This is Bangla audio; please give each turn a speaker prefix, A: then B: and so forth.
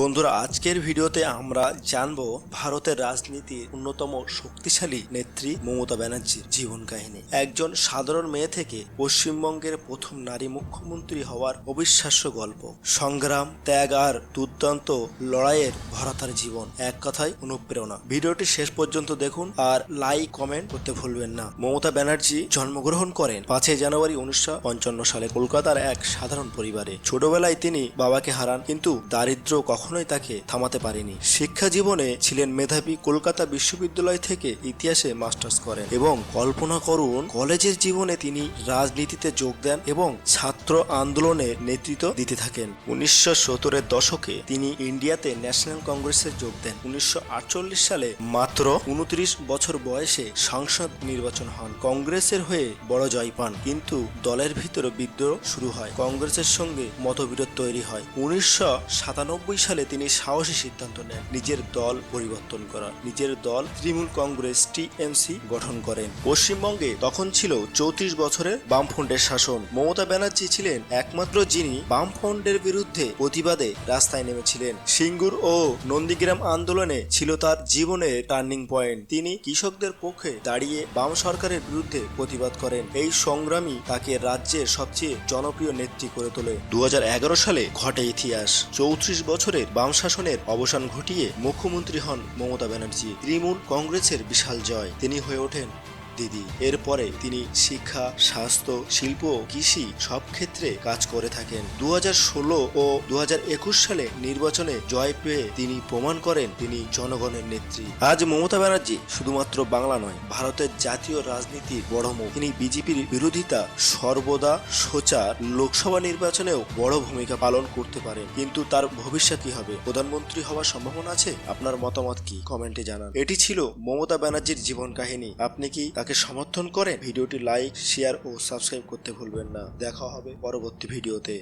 A: বন্ধুরা, আজকের ভিডিওতে আমরা জানব ভারতের রাজনীতির অন্যতম শক্তিশালী নেত্রী মমতা ব্যানার্জির জীবন কাহিনী। একজন সাধারণ মেয়ে থেকে পশ্চিমবঙ্গের প্রথম নারী মুখ্যমন্ত্রী হওয়ার অবিশ্বাস্য গল্প। সংগ্রাম, ত্যাগ আর দুর্দান্ত লড়াইয়ের ভরা তার জীবন। এক কথায় অনুপ্রেরণা। ভিডিওটি শেষ পর্যন্ত দেখুন আর লাইক, কমেন্ট করতে ভুলবেন না। মমতা ব্যানার্জি জন্মগ্রহণ করেন পাঁচই জানুয়ারি উনিশশো পঞ্চান্ন সালে কলকাতার এক সাধারণ পরিবারে। ছোটবেলায় তিনি বাবাকে হারান, কিন্তু দারিদ্র কখনোই তাকে থামাতে পারেনি। শিক্ষা জীবনে ছিলেন মেধাবী কলকাতা বিশ্ববিদ্যালয় থেকে ইতিহাসে মাস্টার্স করেন এবং কল্পনা করুন, কলেজের জীবনে তিনি রাজনীতিতে যোগ দেন এবং ছাত্র আন্দোলনে নেতৃত্ব দিতে থাকেন। উনিশশো সত্তরের দশকে তিনি ইন্ডিয়াতে ন্যাশনাল কংগ্রেসে যোগ দেন। উনিশশো আটচল্লিশ সালে মাত্র উনত্রিশ বছর বয়সে সংসদ নির্বাচন হন। কংগ্রেসের হয়ে বড় জয় পান, কিন্তু দলের ভিতরে বিদ্রোহ শুরু হয়। কংগ্রেসের সঙ্গে মতবিরোধ তৈরি হয়। উনিশশো সাতানব্বই সালে তিনি সাহসী সিদ্ধান্ত নেন। নিজের দল পরিবর্তন করা। নিজের দল তৃণমূল কংগ্রেস টিএমসি গঠন করেন। পশ্চিমবঙ্গে তখন ছিল চৌত্রিশ বছরের বামফ্রন্টের শাসন। মমতা ব্যানার্জি ছিলেন একমাত্র যিনি বামফ্রন্টের বিরুদ্ধে প্রতিবাদে রাস্তায় নেমেছিলেন। সিঙ্গুর ও নন্দীগ্রাম আন্দোলনে ছিল তার জীবনের টার্নিং পয়েন্ট। তিনি কৃষকদের পক্ষে দাঁড়িয়ে বাম সরকারের বিরুদ্ধে প্রতিবাদ করেন। এই সংগ্রামী তাকে রাজ্যের সবচেয়ে জনপ্রিয় নেত্রী করে তোলে। দু হাজার এগারো সালে ঘটে ইতিহাস। চৌত্রিশ বছরের বাম শাসনের অবসান ঘটিয়ে মুখ্যমন্ত্রী হন মমতা ব্যানার্জি। তৃণমূল কংগ্রেসের বিশাল জয়। তিনি হয়ে ওঠেন দিদি। এরপরে তিনি শিক্ষা, স্বাস্থ্য, শিল্প কৃষি সব ক্ষেত্রে কাজ করে থাকেন। দু হাজার ষোলো ও দু হাজার একুশ সালে নির্বাচনে জয় পেয়ে তিনি প্রমাণ করেন তিনি জনগণের নেত্রী। আজ মমতা ব্যানার্জি শুধুমাত্র বাংলা নয়, ভারতের জাতীয় রাজনীতির বড় মুখ। তিনি বিজেপির বিরোধিতা সর্বদা সোচার লোকসভা নির্বাচনেও বড় ভূমিকা পালন করতে পারেন। কিন্তু তার ভবিষ্যৎ কি হবে? প্রধানমন্ত্রী হওয়ার সম্ভাবনা আছে? আপনার মতামত কি? কমেন্টে জানান। এটি ছিল মমতা ব্যানার্জির জীবন কাহিনী। আপনি কি তাকে সমর্থন করেন ভিডিওটি লাইক, শেয়ার ও সাবস্ক্রাইব করতে ভুলবেন না। দেখা হবে পরবর্তী ভিডিওতে।